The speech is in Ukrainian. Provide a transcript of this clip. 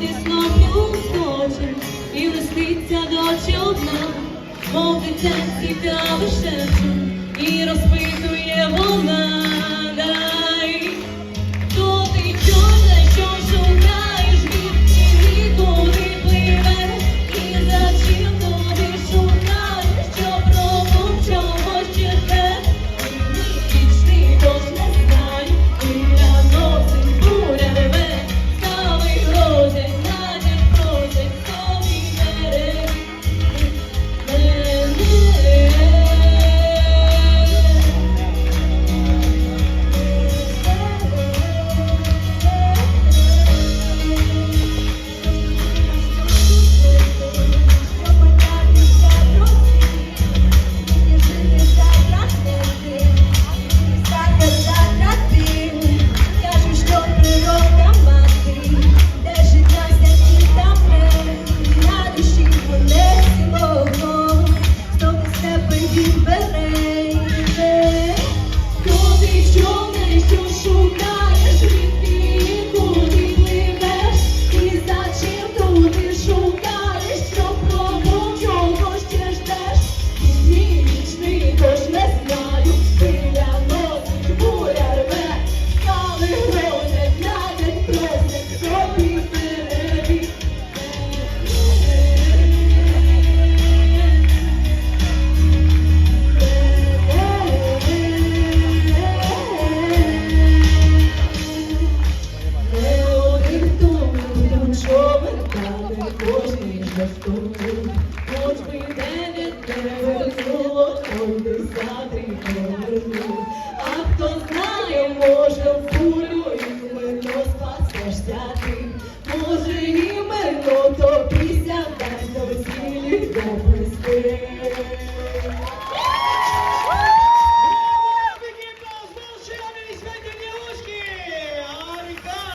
тісно пускоче, і листиться дочі одна, мов дитя цікаве шепче, і розпитує. Хоч би йде від тебе слово, десятий поверну, а хто знає, може.